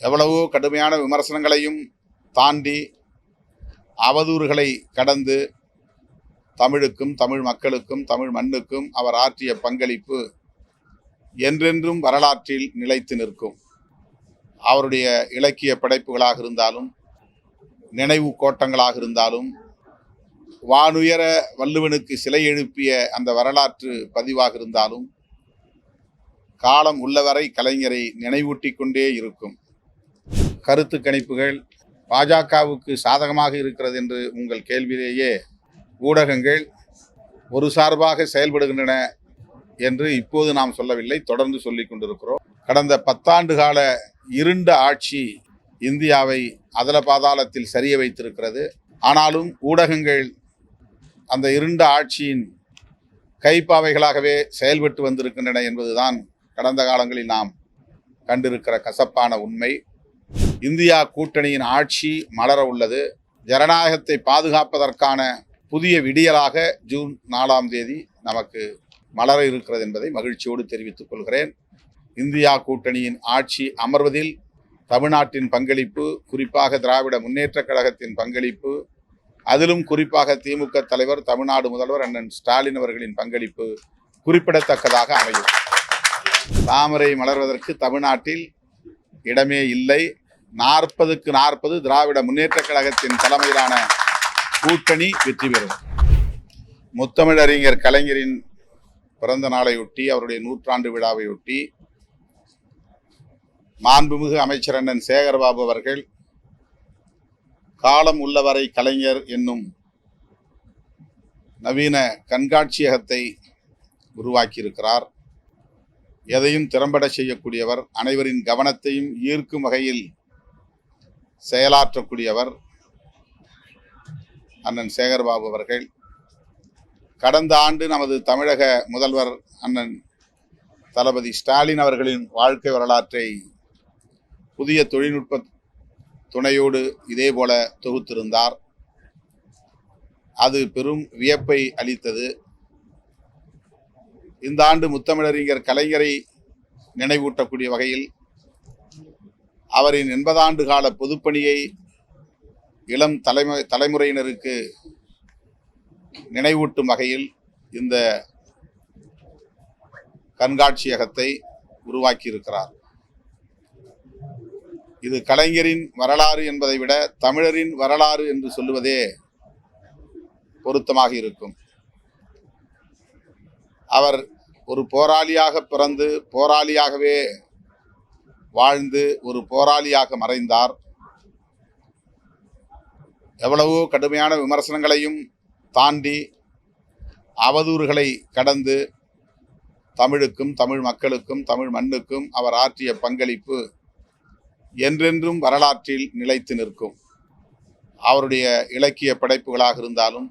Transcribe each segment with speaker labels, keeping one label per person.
Speaker 1: எவ்வளவோ கடுமையான விமர்சனங்களையும் தாண்டி அவதூறுகளை கடந்து தமிழுக்கும் தமிழ் மக்களுக்கும் தமிழ் மண்ணுக்கும் அவர் ஆற்றிய பங்களிப்பு என்றென்றும் வரலாற்றில் நிலைத்து நிற்கும். அவருடைய இலக்கிய படைப்புகளாக இருந்தாலும் நினைவு கோட்டங்களாக இருந்தாலும் வானுயர வள்ளுவனுக்கு சிலை எழுப்பிய அந்த வரலாற்று பதிவாக இருந்தாலும் காலம் உள்ளவரை கலைஞரை நினைவூட்டி கொண்டே இருக்கும். கருத்து கணிப்புகள் பாஜகவுக்கு சாதகமாக இருக்கிறது என்று உங்கள் கேள்வியிலேயே ஊடகங்கள் ஒரு சார்பாக செயல்படுகின்றன என்று இப்போது நாம் சொல்லவில்லை தொடர்ந்து சொல்லிக் கொண்டிருக்கிறோம். கடந்த பத்தாண்டு கால இருண்ட ஆட்சி இந்தியாவை அதல பாதாளத்தில் சரிய வைத்திருக்கிறது. ஆனாலும் ஊடகங்கள் அந்த இருண்ட ஆட்சியின் கைப்பாவைகளாகவே செயல்பட்டு வந்திருக்கின்றன என்பதுதான் கடந்த காலங்களில் நாம் கண்டிருக்கிற கசப்பான உண்மை. இந்தியா கூட்டணியின் ஆட்சி மலர உள்ளது. ஜனநாயகத்தை பாதுகாப்பதற்கான புதிய விடியலாக ஜூன் நாலாம் தேதி நமக்கு மலர இருக்கிறது என்பதை மகிழ்ச்சியோடு தெரிவித்துக் கொள்கிறேன். இந்தியா கூட்டணியின் ஆட்சி அமர்வதில் தமிழ்நாட்டின் பங்களிப்பு குறிப்பாக திராவிட முன்னேற்றக் கழகத்தின் பங்களிப்பு அதிலும் குறிப்பாக திமுக தலைவர் தமிழ்நாடு முதல்வர் அண்ணன் ஸ்டாலின் அவர்களின் பங்களிப்பு குறிப்பிடத்தக்கதாக அமையும். தாமரை மலர்வதற்கு தமிழ்நாட்டில் இடமே இல்லை. நாற்பதுக்கு நாற்பது திராவிட முன்னேற்றக் கழகத்தின் தலைமையிலான கூட்டணி வெற்றி பெறும். முத்தமிழறிஞர் கலைஞரின் பிறந்த நாளையொட்டி அவருடைய நூற்றாண்டு விழாவையொட்டி மாண்புமிகு அமைச்சர் அண்ணன் சேகர்பாபு அவர்கள் காலம் உள்ளவரை கலைஞர் என்னும் நவீன கண்காட்சியகத்தை உருவாக்கியிருக்கிறார். எதையும் திறம்பட செய்யக்கூடியவர் அனைவரின் கவனத்தையும் ஈர்க்கும் வகையில் செயலாற்றக்கூடியவர் அண்ணன் சேகர்பாபு அவர்கள். கடந்த ஆண்டு நமது தமிழக முதல்வர் அண்ணன் தளபதி ஸ்டாலின் அவர்களின் வாழ்க்கை வரலாற்றை புதிய தொழில்நுட்ப துணையோடு இதே போல தொகுத்திருந்தார். அது பெரும் வியப்பை அளித்தது. இந்த ஆண்டு முத்தமிழறிஞர் கலைஞரை நினைவூட்டக்கூடிய வகையில் அவரின் எண்பதாண்டு கால பொதுப்பணியை இளம் தலைமை தலைமுறையினருக்கு நினைவூட்டும் வகையில் இந்த கண்காட்சியகத்தை உருவாக்கியிருக்கிறார். இது கலைஞரின் வரலாறு என்பதை விட தமிழரின் வரலாறு என்று சொல்லுவதே பொருத்தமாக இருக்கும். அவர் ஒரு போராளியாக பிறந்து போராளியாகவே வாழ்ந்து ஒரு போராளியாக மறைந்தார். எவ்வளவோ கடுமையான விமர்சனங்களையும் தாண்டி அவதூறுகளை கடந்து தமிழுக்கும் தமிழ் மக்களுக்கும் தமிழ் மண்ணுக்கும் அவர் ஆற்றிய பங்களிப்பு என்றென்றும் வரலாற்றில் நிலைத்து நிற்கும். அவருடைய இலக்கிய படைப்புகளாக இருந்தாலும்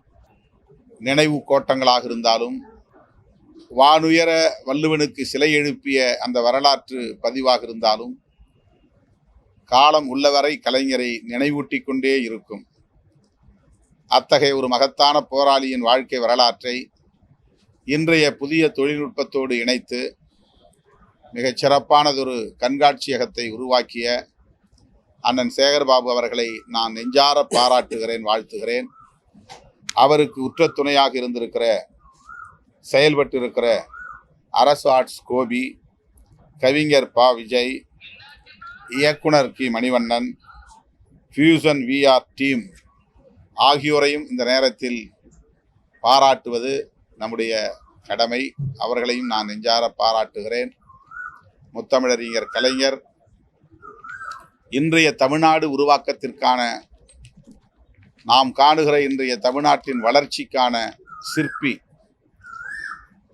Speaker 1: நினைவு கோட்டங்களாக இருந்தாலும் வானுயர வள்ளுவனுக்கு சிலை எழுப்பிய அந்த வரலாற்று பதிவாக இருந்தாலும் காலம் உள்ளவரை கலைஞரை நினைவூட்டிக் கொண்டே இருக்கும். அத்தகைய ஒரு மகத்தான போராளியின் வாழ்க்கை வரலாற்றை இன்றைய புதிய தொழில்நுட்பத்தோடு இணைத்து மிகச் சிறப்பானதொரு கண்காட்சியகத்தை உருவாக்கிய அண்ணன் சேகர்பாபு அவர்களை நான் நெஞ்சார பாராட்டுகிறேன் வாழ்த்துகிறேன். அவருக்கு உற்ற துணையாக இருந்திருக்கிற செயல்பட்டு இருக்கிற அரசு ஆர்ட்ஸ் கோபி கவிஞர் பா. விஜய் இயக்குனர் கி. மணிவண்ணன் ஃபியூசன் விஆர் டீம் ஆகியோரையும் இந்த நேரத்தில் பாராட்டுவது நம்முடைய கடமை. அவர்களையும் நான் நெஞ்சார பாராட்டுகிறேன். முத்தமிழறிஞர் கலைஞர் இன்றைய தமிழ்நாடு உருவாக்கத்திற்கான நாம் காணுகிற இன்றைய தமிழ்நாட்டின் வளர்ச்சிக்கான சிற்பி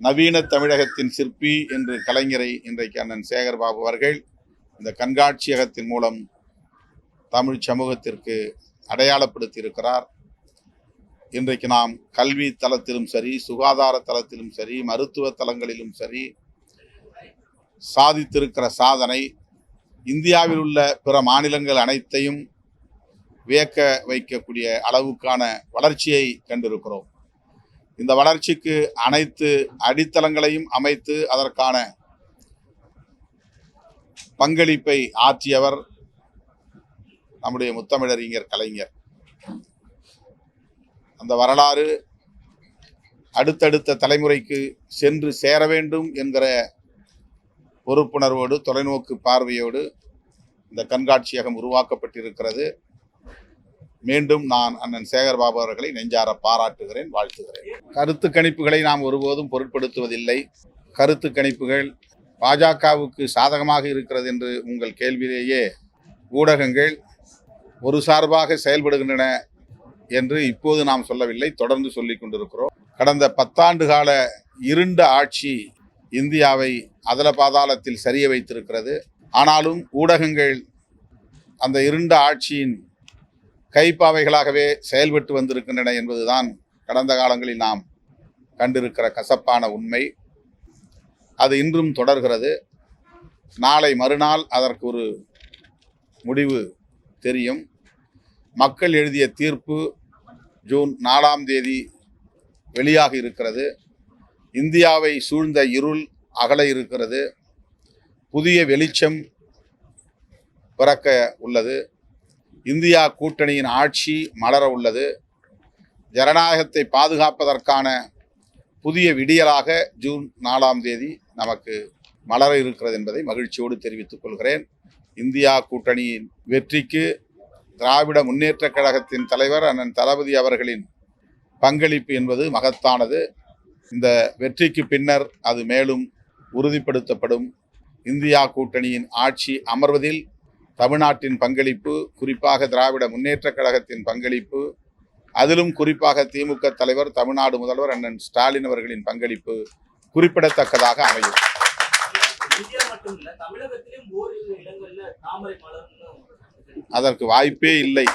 Speaker 1: நவீன தமிழகத்தின் சிற்பி என்று கலைஞரை இன்றைக்கு அண்ணன் சேகர் பாபு அவர்கள் இந்த கண்காட்சியகத்தின் மூலம் தமிழ் சமூகத்திற்கு அடையாளப்படுத்தி இருக்கிறார் இன்றைக்கு நாம் கல்வி தளத்திலும் சரி சுகாதார தளத்திலும் சரி மருத்துவ தளங்களிலும் சரி சாதித்திருக்கிற சாதனை இந்தியாவில் உள்ள பிற மாநிலங்கள் அனைத்தையும் வியக்க வைக்கக்கூடிய அளவுக்கான வளர்ச்சியை கண்டிருக்கிறோம். இந்த வளர்ச்சிக்கு அனைத்து அடித்தளங்களையும் அமைத்து அதற்கான பங்களிப்பை ஆற்றியவர் நம்முடைய முத்தமிழறிஞர் கலைஞர். அந்த வரலாறு அடுத்தடுத்த தலைமுறைக்கு சென்று சேர வேண்டும் என்கிற பொறுப்புணர்வோடு தொலைநோக்கு பார்வையோடு இந்த கண்காட்சியகம் உருவாக்கப்பட்டிருக்கிறது. மீண்டும் நான் அண்ணன் சேகர் பாபு அவர்களை நெஞ்சார பாராட்டுகிறேன் வாழ்த்துகிறேன். கருத்து கணிப்புகளை நாம் ஒருபோதும் பொருட்படுத்துவதில்லை. கருத்து கணிப்புகள் பாஜகவுக்கு சாதகமாக இருக்கிறது என்று உங்கள் கேள்வியிலேயே ஊடகங்கள் ஒரு சார்பாக செயல்படுகின்றன என்று இப்போது நாம் சொல்லவில்லை தொடர்ந்து சொல்லிக் கொண்டிருக்கிறோம். கடந்த பத்தாண்டு கால இருண்ட ஆட்சி இந்தியாவை அதல பாதாளத்தில் சரிய வைத்திருக்கிறது. ஆனாலும் ஊடகங்கள் அந்த இருண்ட ஆட்சியின் கைப்பாவைகளாகவே செயல்பட்டு வந்திருக்கின்றன என்பதுதான் கடந்த காலங்களில் நாம் கண்டிருக்கிற கசப்பான உண்மை. அது இன்றும் தொடர்கிறது. நாளை மறுநாள் அதற்கு ஒரு முடிவு தெரியும். மக்கள் எழுதிய தீர்ப்பு ஜூன் நாலாம் தேதி வெளியாக இருக்கிறது. இந்தியாவை சூழ்ந்த இருள் அகல இருக்கிறது. புதிய வெளிச்சம் பிறக்க உள்ளது. இந்தியா கூட்டணியின் ஆட்சி மலர உள்ளது. ஜனநாயகத்தை பாதுகாப்பதற்கான புதிய விடியலாக ஜூன் நாலாம் தேதி நமக்கு மலர இருக்கிறது என்பதை மகிழ்ச்சியோடு தெரிவித்துக் கொள்கிறேன். இந்தியா கூட்டணியின் வெற்றிக்கு திராவிட முன்னேற்றக் கழகத்தின் தலைவர் அண்ணன் தளபதி அவர்களின் பங்களிப்பு என்பது மகத்தானது. இந்த வெற்றிக்கு பின்னர் அது மேலும் உறுதிப்படுத்தப்படும். இந்தியா கூட்டணியின் ஆட்சி அமர்வதில் தமிழ்நாட்டின் பங்களிப்பு குறிப்பாக திராவிட முன்னேற்றக் கழகத்தின் பங்களிப்பு அதிலும் குறிப்பாக திமுக தலைவர் தமிழ்நாடு முதல்வர் அண்ணன் ஸ்டாலின் அவர்களின் பங்களிப்பு குறிப்பிடத்தக்கதாக அமையும். அதற்கு வாய்ப்பே இல்லை.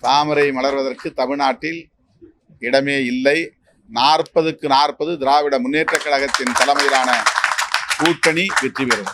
Speaker 1: தாமரை மலர்வதற்கு தமிழ்நாட்டில் இடமே இல்லை. நாற்பதுக்கு நாற்பது திராவிட முன்னேற்றக் கழகத்தின் தலைமையிலான கூட்டணி வெற்றி பெறும்.